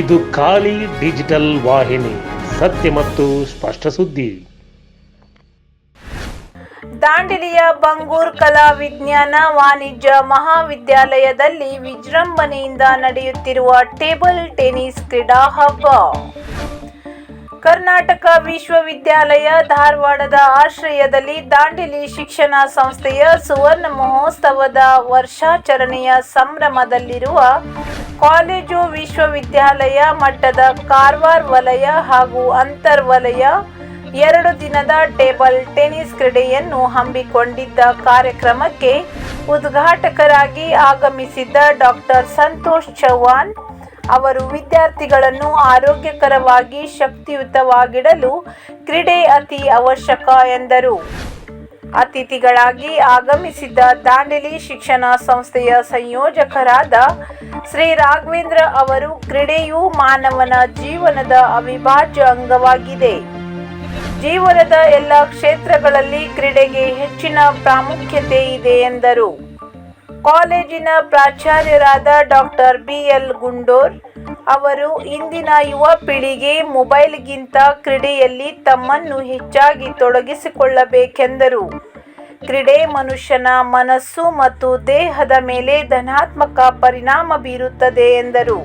ಇದು ಖಾಲಿ ಡಿಜಿಟಲ್ ವಾಹಿನಿ, ಸತ್ಯ ಮತ್ತು ಸ್ಪಷ್ಟ ಸುದ್ದಿ. ದಾಂಡೇಲಿಯ ಬಂಗೂರ್ ಕಲಾ ವಿಜ್ಞಾನ ವಾಣಿಜ್ಯ ಮಹಾವಿದ್ಯಾಲಯದಲ್ಲಿ ವಿಜೃಂಭಣೆಯಿಂದ ನಡೆಯುತ್ತಿರುವ ಟೇಬಲ್ ಟೆನಿಸ್ ಕ್ರೀಡಾ ಹಬ್ಬ. ಕರ್ನಾಟಕ ವಿಶ್ವವಿದ್ಯಾಲಯ ಧಾರವಾಡದ ಆಶ್ರಯದಲ್ಲಿ ದಾಂಡೇಲಿ ಶಿಕ್ಷಣ ಸಂಸ್ಥೆಯ ಸುವರ್ಣ ಮಹೋತ್ಸವದ ವರ್ಷಾಚರಣೆಯ ಸಂಭ್ರಮದಲ್ಲಿರುವ ಕಾಲೇಜು ವಿಶ್ವವಿದ್ಯಾಲಯ ಮಟ್ಟದ ಕಾರ್ವಾರ್ ವಲಯ ಹಾಗೂ ಅಂತರ್ ವಲಯ ಎರಡು ದಿನದ ಟೇಬಲ್ ಟೆನಿಸ್ ಕ್ರೀಡೆಯನ್ನು ಹಮ್ಮಿಕೊಂಡಿದ್ದ ಕಾರ್ಯಕ್ರಮಕ್ಕೆ ಉದ್ಘಾಟಕರಾಗಿ ಆಗಮಿಸಿದ್ದ ಡಾಕ್ಟರ್ ಸಂತೋಷ್ ಚೌಹಾಣ್ ಅವರು ವಿದ್ಯಾರ್ಥಿಗಳನ್ನು ಆರೋಗ್ಯಕರವಾಗಿ ಶಕ್ತಿಯುತವಾಗಿಡಲು ಕ್ರೀಡೆ ಅತಿ ಅವಶ್ಯಕ ಎಂದರು. ಅತಿಥಿಗಳಾಗಿ ಆಗಮಿಸಿದ್ದ ದಾಂಡೇಲಿ ಶಿಕ್ಷಣ ಸಂಸ್ಥೆಯ ಸಂಯೋಜಕರಾದ ಶ್ರೀ ರಾಘವೇಂದ್ರ ಅವರು ಕ್ರೀಡೆಯು ಮಾನವನ ಜೀವನದ ಅವಿಭಾಜ್ಯ ಅಂಗವಾಗಿದೆ. ಜೀವನದ ಎಲ್ಲ ಕ್ಷೇತ್ರಗಳಲ್ಲಿ ಕ್ರೀಡೆಗೆ ಹೆಚ್ಚಿನ ಪ್ರಾಮುಖ್ಯತೆ ಇದೆ ಎಂದರು. ಕಾಲೇಜಿನ ಪ್ರಾಚಾರ್ಯರಾದ ಡಾಕ್ಟರ್ ಬಿ ಎಲ್ ಗುಂಡೋರ್ ಅವರು ಇಂದಿನ ಯುವ ಪೀಳಿಗೆ ಮೊಬೈಲ್ಗಿಂತ ಕ್ರೀಡೆಯಲ್ಲಿ ತಮ್ಮನ್ನು ಹೆಚ್ಚಾಗಿ ತೊಡಗಿಸಿಕೊಳ್ಳಬೇಕೆಂದರು. ಕ್ರೀಡೆ ಮನುಷ್ಯನ ಮನಸ್ಸು ಮತ್ತು ದೇಹದ ಮೇಲೆ ಧನಾತ್ಮಕ ಪರಿಣಾಮ ಬೀರುತ್ತದೆ ಎಂದರು.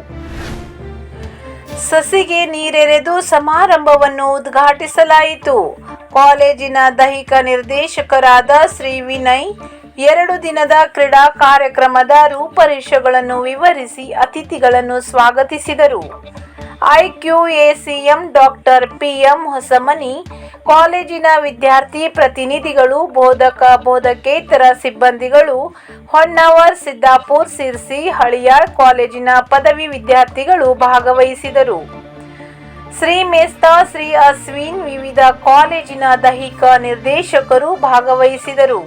ಸಸಿಗೆ ನೀರೆರೆದು ಸಮಾರಂಭವನ್ನು ಉದ್ಘಾಟಿಸಲಾಯಿತು. ಕಾಲೇಜಿನ ದೈಹಿಕ ನಿರ್ದೇಶಕರಾದ ಶ್ರೀ ವಿನಯ್ ಎರಡು ದಿನದ ಕ್ರೀಡಾ ಕಾರ್ಯಕ್ರಮದ ರೂಪರೇಷೆಗಳನ್ನು ವಿವರಿಸಿ ಅತಿಥಿಗಳನ್ನು ಸ್ವಾಗತಿಸಿದರು. ಐಕ್ಯೂಎಸಿಎಂ ಡಾಕ್ಟರ್ ಪಿಎಂ ಹೊಸಮನಿ, ಕಾಲೇಜಿನ ವಿದ್ಯಾರ್ಥಿ ಪ್ರತಿನಿಧಿಗಳು, ಬೋಧಕ ಬೋಧಕೇತರ ಸಿಬ್ಬಂದಿಗಳು, ಹೊನ್ನಾವರ್, ಸಿದ್ದಾಪುರ್, ಸಿರ್ಸಿ, ಹಳಿಯಾಳ್ ಕಾಲೇಜಿನ ಪದವಿ ವಿದ್ಯಾರ್ಥಿಗಳು ಭಾಗವಹಿಸಿದರು. ಶ್ರೀ ಮೇಸ್ತಾ, ಶ್ರೀ ಅಶ್ವಿನ್ ವಿವಿಧ ಕಾಲೇಜಿನ ದೈಹಿಕ ನಿರ್ದೇಶಕರು ಭಾಗವಹಿಸಿದರು.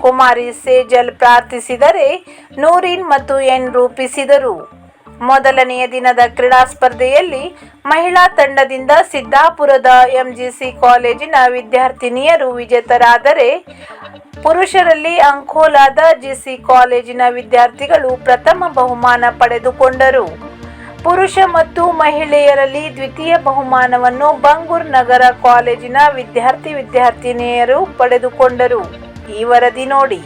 ಕುಮಾರಿ ಸೇಜಲ್ ಪ್ರಾರ್ಥಿಸಿದರೆ ನೂರಿನ್ ಮತ್ತು ಎನ್ ರೂಪಿಸಿದರು. ಮೊದಲನೆಯ ದಿನದ ಕ್ರೀಡಾ ಸ್ಪರ್ಧೆಯಲ್ಲಿ ಮಹಿಳಾ ತಂಡದಿಂದ ಸಿದ್ದಾಪುರದ ಎಂಜಿಸಿ ಕಾಲೇಜಿನ ವಿದ್ಯಾರ್ಥಿನಿಯರು ವಿಜೇತರಾದರೆ ಪುರುಷರಲ್ಲಿ ಅಂಕೋಲಾದ ಜಿಸಿ ಕಾಲೇಜಿನ ವಿದ್ಯಾರ್ಥಿಗಳು ಪ್ರಥಮ ಬಹುಮಾನ ಪಡೆದುಕೊಂಡರು. ಪುರುಷ ಮತ್ತು ಮಹಿಳೆಯರಲ್ಲಿ ದ್ವಿತೀಯ ಬಹುಮಾನವನ್ನು ಬಂಗೂರ್ ನಗರ ಕಾಲೇಜಿನ ವಿದ್ಯಾರ್ಥಿ ವಿದ್ಯಾರ್ಥಿನಿಯರು ಪಡೆದುಕೊಂಡರು. ಈ ವರದಿ ನೋಡಿ.